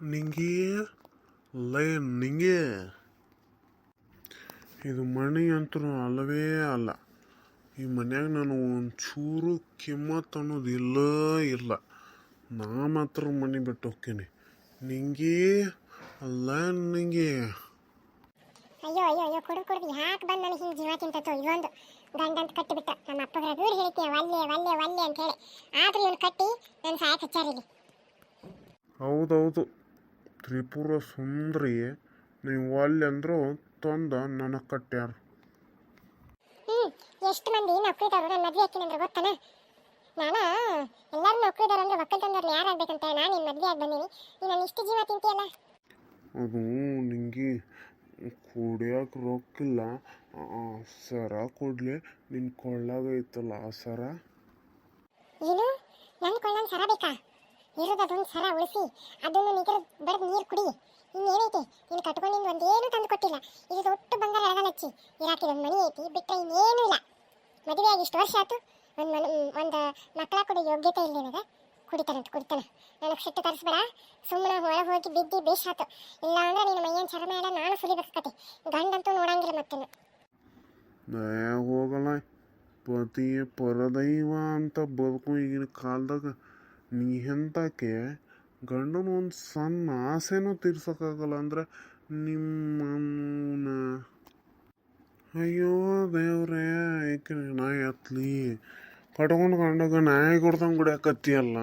ನಿಂಗೆ ಲೇ ನಿಂಗೆ ಇದು ಮಣಿ ಅಂತೂ ಅಲ್ಲವೇ ಅಲ್ಲ. ಈ ಮನ್ಯಾಗ ನಾನು ಒಂಚೂರು ಕಿಮ್ಮತ್ ಅನ್ನೋದು ಇಲ್ಲ ಇಲ್ಲ. ನಾ ಮಾತ್ರ ಮನೆ ಬಿಟ್ಟು ಹೋಗ್ತೀನಿ ನಿಂಗೆ ಅಲ್ಲ ನಿಂಗೆ ಅಯ್ಯೋ ಅಯ್ಯೋ ಅಯ್ಯೋ ಕೊಡು ಕೊಡು. ಯಾಕೆ ಬಂದು ನನಗೆ ಹಿಂಗೆ ಜೀವ ತಿಂತತ್ತು ಇದೊಂದು ಗಂಡ ಅಂತ ಕಟ್ಟಿಬಿಟ್ಟ. ನಮ್ಮ ಅಪ್ಪ ದೂರ ಹೇಳ್ತೀಯ ವಲ್ಲೆ ವಲ್ಲೆ ವಲ್ಲೆ ಅಂತ ಹೇಳಿ. ಆದ್ರೂ ಇವನು ಕಟ್ಟಿ ನನ್ನ ಸಾಯಕ್ಕೆ ಹೌದು ಹೌದೌದು. ತ್ರಿಪುರ ಸುಂದರಿ ನೀವು ಅಲ್ಲಿ ಅಂದ್ರು ತಂದ ನನಗೆ ಕಟ್ಟ್ಯಾರ ಹ್ಞೂ ಎಷ್ಟು ಮಂದಿ ನೌಕರಿದಾರರು ನನ್ನ ಮದುವೆ ಹಾಕಿನಿ ಅಂದ್ರೆ ಗೊತ್ತಾನ? ನಾನು ಎಲ್ಲರೂ ನೌಕರಿದಾರ ಅಂದ್ರೆ ಒಕ್ಕಲ್ತನದಲ್ಲಿ ಯಾರು ಆಗ್ಬೇಕಂತ ನಾನು ನಿನ್ನ ಮದುವೆ ಆಗಿ ಬಂದೀನಿ. ನೀನು ಇಷ್ಟು ಜೀವ ತಿಂತೀಯಲ್ಲ? ಅದು ನಿಂಗೆ ಕುಡಿಯೋಕೆ ರೊಕ್ಕಿಲ್ಲ. ಆ ಸರ ಕೊಡ್ಲಿ ನಿನ್ನ ಕೊಳ್ಳಾಗ ಇತ್ತಲ್ಲ ಆ ಸರ? ಏನು? ನನ್ನ ಕೊಳ್ಳೊಂದು ಸರ ಬೇಕಾ? ಇರೋದು ಅದೊಂದು ಸರ ಉಳಿಸಿ, ಅದನ್ನು ನಿಗರ ಬರೆದು ನೀರು ಕುಡಿ. ಇನ್ನೇನೈತಿ? ನೀನು ಕಟ್ಕೊಂಡಿದ್ದು ಒಂದೇನು ತಂದು ಕೊಟ್ಟಿಲ್ಲ. ಇದು ದೊಡ್ಡ ಬಂಗಾರ ಎಳಗಲ್ ಹಚ್ಚಿ ಇರಾಕಿದೊಂದು ಮನಿ ಐತಿ ಬಿಟ್ಟರೆ ಇನ್ನೇನು ಇಲ್ಲ. ಮದುವೆ ಆಗಿ ಇಷ್ಟು ವರ್ಷ ಆಯ್ತು. ಒಂದು ಮನ, ಒಂದು ಮಕ್ಕಳ ಕೊಡೋ ಯೋಗ್ಯತೆ ಇಲ್ಲ ನಿನಗೆ. ಕುಡಿತಾನಂತ ಕುಡಿತಾನೆ. ನನಗೆ ಸಿಟ್ಟು ತರಿಸ್ಬೇಡ. ಸುಮ್ಮನೆ ಹೊರಗೆ ಹೋಗಿ ಬಿದ್ದು ಬೇಷ್ ಆತು ಇಲ್ಲ ಅಂದ್ರೆ ನಿನ್ನ ಮೈಯನ್ ಚರ್ಮ ಎಲ್ಲ ನಾನು ಸುಲಿಬೇಕಾಕತಿ ಗಂಡಂತೂ ನೋಡಂಗಿಲ್ಲ ಮತ್ತೆ ಹೋಗಲ್ಲ. ಪತಿಯ ಪರದೈವ ಅಂತ ಬದುಕು ಈಗಿನ ಕಾಲದಾಗ. ನೀ ಗಂಡನ ಒಂದು ಸಣ್ಣ ಆಸೆನೂ ತೀರ್ಸೋಕ್ಕಾಗಲ್ಲ ಅಂದ್ರೆ ನಿಮ್ಮ ಅಯ್ಯೋ ದೇವ್ರೇ, ಏಕೆ ನಾಯಿ ಹತ್ಲಿ? ಕಟ್ಕೊಂಡು ಗಂಡಗ ನಾಯಿ ಕೊಡ್ದಂಗೆ ಗುಡಿಯಾಕತ್ತಿಯಲ್ಲ